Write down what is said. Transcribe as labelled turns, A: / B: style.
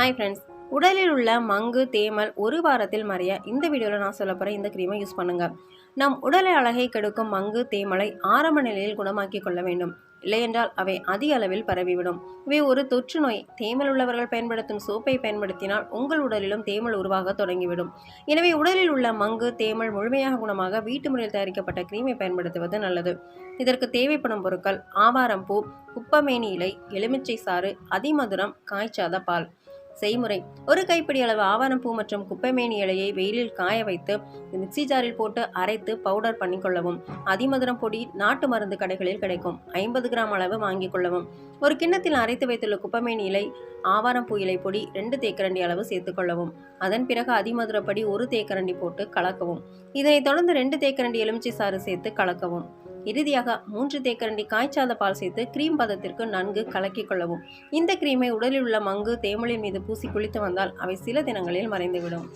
A: Hi friends உடலில் உள்ள மங்கு தேமல் ஒரு வாரத்தில் மறைய இந்த வீடியோவில் நான் சொல்ல போகிறேன் இந்த க்ரீமை யூஸ் பண்ணுங்கள் நம் உடலை அழகை கெடுக்கும் மங்கு தேமலை ஆரம்ப நிலையில் குணமாக்கி கொள்ள வேண்டும். இல்லையென்றால் அவை அதிக அளவில் பரவிவிடும். இவை ஒரு தொற்று நோய். தேமல் உள்ளவர்கள் பயன்படுத்தும் சோப்பை பயன்படுத்தினால் உங்கள் உடலிலும் தேமல் உருவாக தொடங்கிவிடும். எனவே உடலில் உள்ள மங்கு தேமல் முழுமையாக குணமாக வீட்டு முறையில் தயாரிக்கப்பட்ட க்ரீமை பயன்படுத்துவது நல்லது. இதற்கு தேவைப்படும் பொருட்கள் ஆவாரம் பூ குப்பமேனி இலை எலுமிச்சை சாறு அதிமதுரம் காய்ச்சாத பால். செய்முறை. ஒரு கைப்பிடி அளவு ஆவாரம்பூ மற்றும் குப்பைமேனி இலையை வெயிலில் காய வைத்து மிக்ஸி ஜாரில் போட்டு அரைத்து பவுடர் பண்ணிக்கொள்ளவும் அதிமதுரம் பொடி நாட்டு மருந்து கடைகளில் கிடைக்கும். ஐம்பது கிராம் அளவு வாங்கிக் கொள்ளவும். ஒரு கிண்ணத்தில் அரைத்து வைத்துள்ள குப்பைமேனி இலை ஆவாரம்பூ இலை பொடி ரெண்டு தேக்கரண்டி அளவு சேர்த்துக்கொள்ளவும் அதன் பிறகு அதிமதுரப்படி ஒரு தேக்கரண்டி போட்டு கலக்கவும். இதனைத் தொடர்ந்து ரெண்டு தேக்கரண்டி எலுமிச்சை சாறு சேர்த்து கலக்கவும். இறுதியாக மூன்று தேக்கரண்டி காய்ச்சாத பால் சேர்த்து கிரீம் பதத்திற்கு நன்கு கலக்கிக் கொள்ளவும். இந்த கிரீமை உடலில் உள்ள மங்கு தேமலின் மீது பூசி குளித்து வந்தால் அவை சில தினங்களில் மறைந்துவிடும்.